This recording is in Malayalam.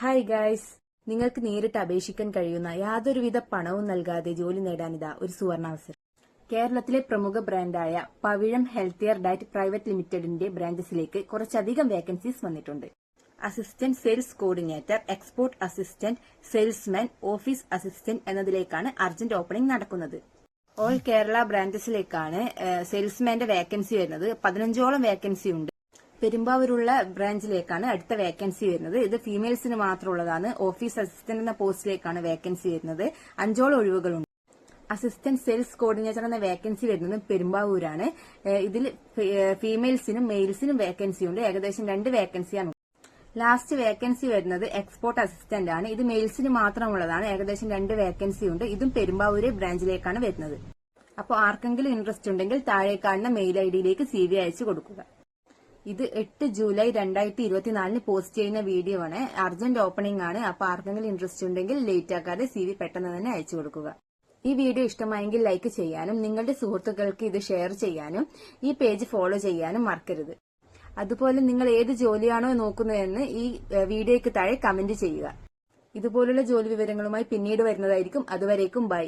ഹായ് ഗായ്സ് നിങ്ങൾക്ക് നേരിട്ട് അപേക്ഷിക്കാൻ കഴിയുന്ന യാതൊരുവിധ പണവും നൽകാതെ ജോലി നേടാനിതാ ഒരു സുവർണാവസരം. കേരളത്തിലെ പ്രമുഖ ബ്രാൻഡായ Pavizham health care diet private ലിമിറ്റഡിന്റെ ബ്രാഞ്ചസിലേക്ക് കുറച്ചധികം വേക്കൻസീസ് വന്നിട്ടുണ്ട്. Assistant sales coordinator export assistant salesman office assistant എന്നതിലേക്കാണ് urgent opening നടക്കുന്നത്. ഓൾ കേരള ബ്രാഞ്ചസിലേക്കാണ് സെയിൽസ്മാന്റെ വേക്കൻസി വരുന്നത്. പതിനഞ്ചോളം വേക്കൻസി ഉണ്ട്. പെരുമ്പാവൂരുള്ള ബ്രാഞ്ചിലേക്കാണ് അടുത്ത വേക്കൻസി വരുന്നത്. ഇത് ഫീമെയിൽസിന് മാത്രമുള്ളതാണ്. ഓഫീസ് അസിസ്റ്റന്റ് എന്ന പോസ്റ്റിലേക്കാണ് വേക്കൻസി വരുന്നത്. അഞ്ചോളം ഒഴിവുകളുണ്ട്. അസിസ്റ്റന്റ് സെയിൽസ് കോർഡിനേറ്റർ എന്ന വേക്കൻസി വരുന്നത് പെരുമ്പാവൂരാണ്. ഇതിൽ ഫീമെയിൽസിനും മെയിൽസിനും വേക്കൻസി ഉണ്ട് ഏകദേശം രണ്ട് വേക്കൻസിയാണ്. ലാസ്റ്റ് വേക്കൻസി വരുന്നത് എക്സ്പോർട്ട് അസിസ്റ്റന്റ് ആണ്. ഇത് മെയിൽസിന് മാത്രമുള്ളതാണ്. ഏകദേശം രണ്ട് വേക്കൻസി ഉണ്ട് ഇതും പെരുമ്പാവൂര് ബ്രാഞ്ചിലേക്കാണ് വരുന്നത്. അപ്പോൾ ആർക്കെങ്കിലും ഇൻട്രസ്റ്റ് ഉണ്ടെങ്കിൽ താഴെ കാണുന്ന മെയിൽ ഐ ഡിയിലേക്ക് സി വി അയച്ചു കൊടുക്കുക. ഇത് എട്ട് ജൂലൈ രണ്ടായിരത്തി ഇരുപത്തിനാലിന് പോസ്റ്റ് ചെയ്യുന്ന വീഡിയോ ആണ്. അർജന്റ് ഓപ്പണിംഗ് ആണ്. അപ്പൊ ആർക്കെങ്കിലും ഇൻട്രസ്റ്റ് ഉണ്ടെങ്കിൽ ലേറ്റ് ആക്കാതെ സി വി പെട്ടെന്ന് തന്നെ അയച്ചു കൊടുക്കുക. ഈ വീഡിയോ ഇഷ്ടമായെങ്കിൽ ലൈക്ക് ചെയ്യാനും നിങ്ങളുടെ സുഹൃത്തുക്കൾക്ക് ഇത് ഷെയർ ചെയ്യാനും ഈ പേജ് ഫോളോ ചെയ്യാനും മറക്കരുത്. അതുപോലെ നിങ്ങൾ ഏത് ജോലിയാണോ നോക്കുന്നതെന്ന് ഈ വീഡിയോയ്ക്ക് താഴെ കമന്റ് ചെയ്യുക. ഇതുപോലുള്ള ജോലി വിവരങ്ങളുമായി പിന്നീട് വരുന്നതായിരിക്കും. അതുവരേക്കും ബൈ